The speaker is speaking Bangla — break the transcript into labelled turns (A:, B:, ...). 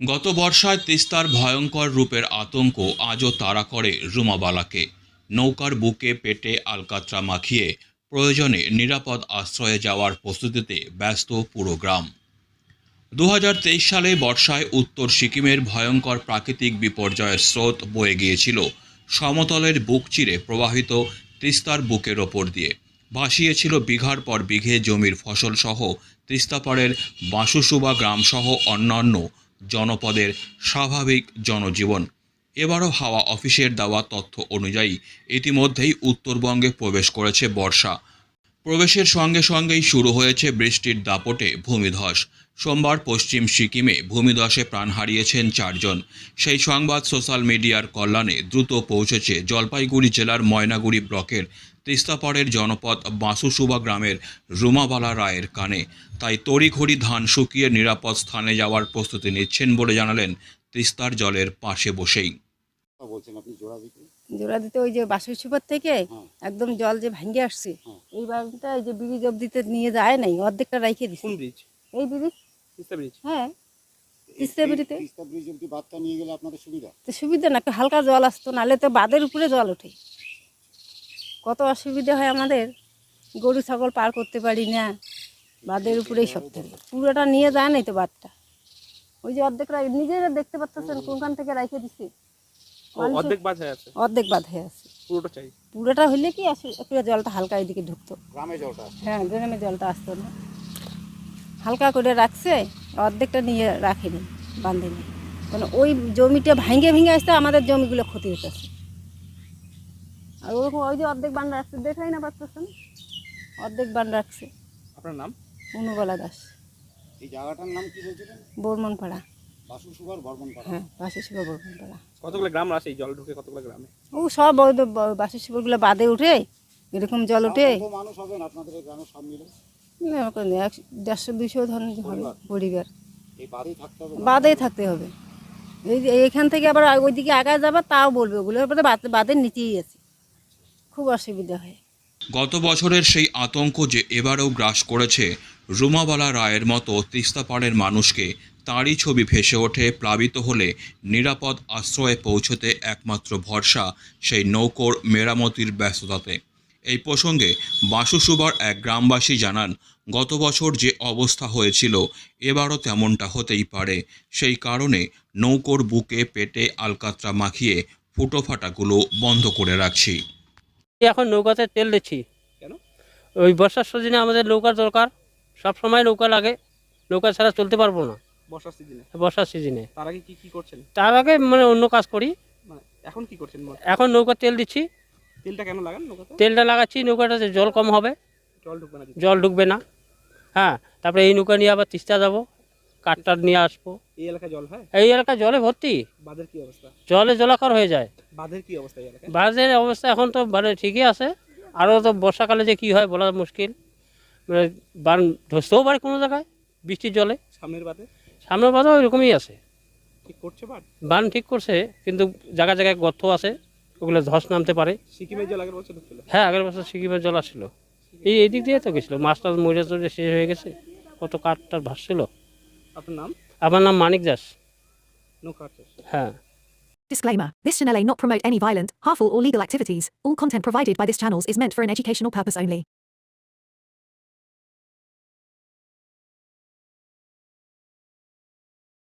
A: গত বর্ষায় তিস্তার ভয়ঙ্কর রূপের আতঙ্ক আজও তাড়া করে রুমাবালাকে। নৌকার বুকে পেটে আলকাত্রা মাখিয়ে প্রয়োজনে নিরাপদ আশ্রয়ে যাওয়ার প্রস্তুতিতে ব্যস্ত পুরো গ্রাম। দু হাজার তেইশ সালে বর্ষায় উত্তর সিকিমের ভয়ঙ্কর প্রাকৃতিক বিপর্যয়ের স্রোত বয়ে গিয়েছিল। সমতলের বুক চিরে প্রবাহিত তিস্তার বুকের ওপর দিয়ে। ভাসিয়েছিল বিঘার পর বিঘে জমির ফসলসহ তিস্তাপাড়ের বাঁশুসুবা গ্রামসহ অন্যান্য জনপদের স্বাভাবিক জনজীবন। এবারও হাওয়া অফিসের দেওয়া তথ্য অনুযায়ী ইতিমধ্যেই উত্তরবঙ্গে প্রবেশ করেছে বর্ষা। প্রবেশের সঙ্গে সঙ্গেই শুরু হয়েছে বৃষ্টির দাপটে ভূমিধস। সোমবার পশ্চিম সিকিমে ভূমিধসে প্রাণ হারিয়েছেন চারজন। সেই সংবাদ সোশ্যাল মিডিয়ার কল্যাণে দ্রুত পৌঁছেছে জলপাইগুড়ি জেলার ময়নাগুড়ি ব্লকের তিস্তাপাড়ের জনপদ বাঁশুসুবা গ্রামের রুমাবালা রায়ের কানে। তাই তড়িঘড়ি ধান শুকিয়ে নিরাপদ স্থানে যাওয়ার প্রস্তুতি নিচ্ছেন বলে জানালেন তিস্তার জলের পাশে বসেই।
B: বলছেন, আপনি জোড়া
C: জোড়া দিতে ওই যে বাসুর সুপার থেকে। একদম জল যে ভাঙ্গে আসছে। এই বাড়িটা এই যে ব্রিজ অব্দিতে নিয়ে যায় নাই অর্ধেকটা রাইখে দিচ্ছে এই ব্রিজ হ্যাঁ।
B: সুবিধা?
C: তো সুবিধা না একটু হালকা জল আসতো নাহলে তো বাঁধের উপরে জল ওঠে। কত অসুবিধা হয় আমাদের গরু ছাগল পার করতে পারি না বাঁধের উপরেই সব থেকে। পুরোটা নিয়ে যায় নাই তো বাঁধটা। ওই যে অর্ধেক নিজেরা দেখতে পাচ্ছেন কোনখান থেকে রাইখে দিচ্ছে
D: অর্ধেক বাজ হয়ে আছে?
C: অর্ধেক বাঁধ হয়ে আছে।
D: পুরোটা চাই।
C: পুরোটা হইলে কি আসে একটু জলটা হালকা এদিকে ঢুকতো।
B: গ্রামে জলটা
C: হ্যাঁ গ্রামে জলটা আসতো না। হালকা করে রাখছে অর্ধেকটা নিয়ে রাখেনি বাঁধেনি। মানে ওই জমিটা ভাঙে ভেঙে আসতে আমাদের জমিগুলো ক্ষতি হতেছে আর ওরকম ওই যে অর্ধেক বান রাখছে দেখাই না পাচ্ছেন অর্ধেক বান রাখছে।
D: আপনার নাম?
C: অনুবলা দাস।
B: এই জায়গাটার নাম কি বলছিলেন?
C: বর্মন পাড়া
B: বাসু সুগার বর্মন পাড়া।
C: হ্যাঁ বাসি শিবা বর্মন পাড়া।
D: কতগুলো গ্রাম আছে এই জল ঢুকে কতগুলো গ্রামে?
C: ও সব ওই তো ব- বাসি শিবাগুলো বাদে উঠে এরকম জল উঠে।
B: কত মানুষ হবেন আপনাদের এই গ্রামে সব মিলে
C: একশো দেড়শো দুশো ধরনের হবে পরিবার?
B: এই বাড়ি থাকতে হবে
C: বাদেই থাকতে হবে। এই যে এখান থেকে আবার ওইদিকে আগায় যাবে তাও বলবে। ওগুলো এবারে বাদ- বাদের নিচেই আছে। খুব অসুবিধা হয়।
A: গত বছরের সেই আতঙ্ক যে এবারেও গ্রাস করেছে রুমাবালা রায়ের মতো তিস্তাপাড়ের মানুষকে তাঁরই ছবি ভেসে ওঠে প্লাবিত হলে নিরাপদ আশ্রয়ে পৌঁছতে একমাত্র ভরসা সেই নৌকোর মেরামতির ব্যস্ততাতে। এই প্রসঙ্গে বাসুসুবার এক গ্রামবাসী জানান গত বছর যে অবস্থা হয়েছিল এবারও তেমনটা হতেই পারে। সেই কারণে নৌকোর বুকে পেটে আলকাত্রা মাখিয়ে ফুটোফাটাগুলো বন্ধ করে রাখছি।
E: এখন নৌকাতে তেল দিচ্ছি।
D: কেন?
E: ওই বর্ষার সিজনে আমাদের নৌকার দরকার। সব সময় নৌকা লাগে। নৌকা ছাড়া চলতে পারব না।
D: বর্ষার সিজনে?
E: বর্ষার সিজনে।
D: তার আগে কি কি করছেন?
E: তার আগে মানে অন্য কাজ করি।
D: মানে এখন কি করছেন
E: এখন নৌকা তেল দিচ্ছি।
D: তেলটা কেন লাগান নৌকাতে?
E: তেলটা লাগাচ্ছি নৌকাটাতে জল কম হবে।
D: জল ঢুকবে না
E: জল ঢুকবে না। হ্যাঁ তারপরে এই নৌকা নিয়ে আবার তিস্তা যাব কাঠটার নিয়ে আসব।
D: এই এলাকায় জল হয়?
E: এই এলাকা জলে ভর্তি।
D: বাঁধের কি অবস্থা?
E: জলে জলাকার হয়ে যায়।
D: বাঁধের কি অবস্থা এলাকায়?
E: বাসের অবস্থা এখন তো মানে ঠিকই আছে। আরও তো বর্ষাকালে যে কী হয় বলা মুশকিল। মানে বান ধসতেও পারে কোনো জায়গায় বৃষ্টির জলে।
D: সামনের বাঁধে?
E: সামনের বাদও ওইরকমই আছে।
D: ঠিক করছে বাঁধ
E: বান ঠিক করছে কিন্তু জায়গায় জায়গায় গর্ত আছে ওগুলো ধস নামতে পারে।
D: সিকিমের জল আগের বছর ঢুকছিল
E: হ্যাঁ আগের বছর সিকিমের জল আসছিল। এই এদিক দিয়ে তো গেছিল। মাছ টাছ মরে টরে শেষ হয়ে গেছে কত কাঠ টাঠ ভাসছিল
D: আপনার নাম?
E: আমার নাম মানিক দাস।
D: নৌকা
E: হ্যাঁ।
F: Disclaimer This channel may not promote any violent, harmful, or legal activities. All content provided by this channel is meant for an educational purpose only.